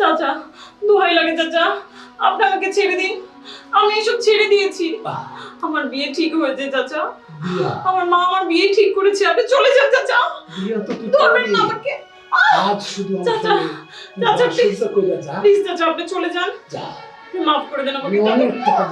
চাচা দোহাই লাগে চাচা। আপনি আমাকে ছেড়ে দিন। আমি এসব ছেড়ে দিয়েছি। আমার বিয়ে ঠিক হয়েছে চাচা। আমার মা আমার বিয়ে ঠিক করেছে। আপনি চলে যান চাচা। ধরবেন না আমাকে। আজ শুধু চাচা, চাচা, প্লিজ চাচা আপনি চলে যান। যা। মাফ করে দেন আমাকে টাকা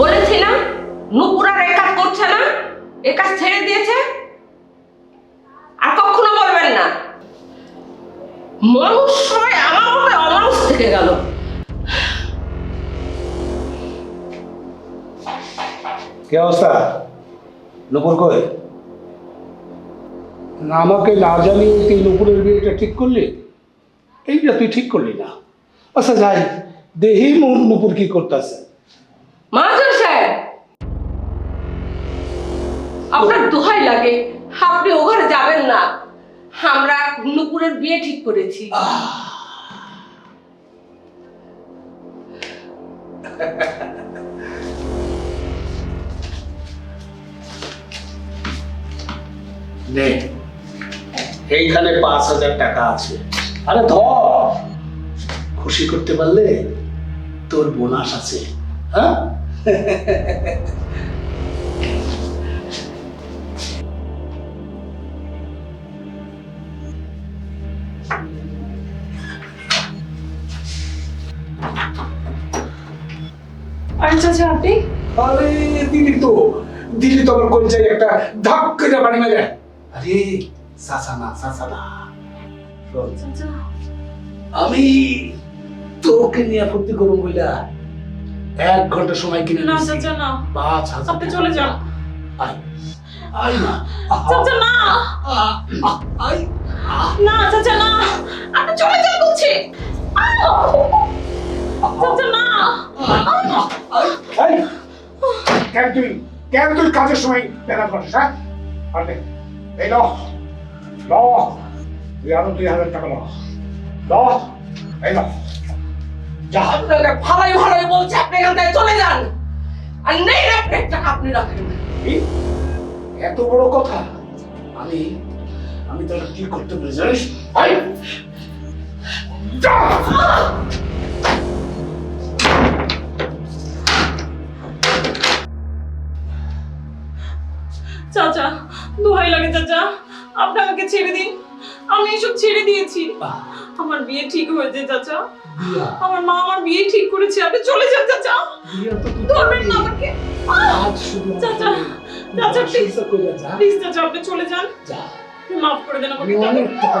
বলেছি না নুপুর আর এ কাজ করছে না এ কাজ ছেড়ে দিয়েছে। আর কখনো বলবেন না। মানুষ আমার উপরে অমানুষ থেকে গেল। কি অবস্থা? নুপুর কই? না আমাকে না জানিয়ে তুই নুপুরের বিয়েটা ঠিক করলি? এইটা তুই ঠিক করলি না। আচ্ছা যাই। দেহি নুপুর কি করতেছে। আপনার দোহাই লাগে, আপনি ও যাবেন না। আমরা নুপুরের বিয়ে ঠিক করেছি। এইখানে পাঁচ হাজার টাকা আছে। আরে ধর, খুশি করতে পারলে তোর বোনাস আছে হ্যাঁ? আর চাচা আপনি? আরে দিলি তো। দিলি তো আমার কোন একটা ধাপ করে বাড়ি আরে সাসা না সাসা না। আমি তোকে নিয়ে ফুর্তি করুন বইলা এক ঘণ্টা সময় কিনে না। চাচা না। পাঁচ হাজার আপনি চলে যান। আয় আয় না। চাচা না। আহ, আহ, আয় আহ, না চাচা না। আপনি চলে যান বলছি। আয়। কেন তুই কেন তুই কাজের সময় ব্যাঘাত ঘটিস হ্যাঁ এই তুই আরও দুই হাজার টাকা ল এই ল যা আপনাকে ভালোই বলছে আপনি এখান চলে যান আর নেই রাখবেন টাকা আপনি রাখেন? এত বড় কথা আমি আমি তোর কি করতে পারি জানিস যা! চাচা দোহাই লাগে চাচা আপনি আমাকে ছেড়ে দিন। আমি এসব ছেড়ে দিয়েছি। আমার বিয়ে ঠিক হয়েছে চাচা আমার মা আমার বিয়ে ঠিক করেছে আপনি চলে যান চাচা ধরবেন না আমাকে। চাচা, চাচা, যা, প্লিজ চাচা আপনি চলে যান। যা। মাফ করে দেন আমাকে অনেক টাকা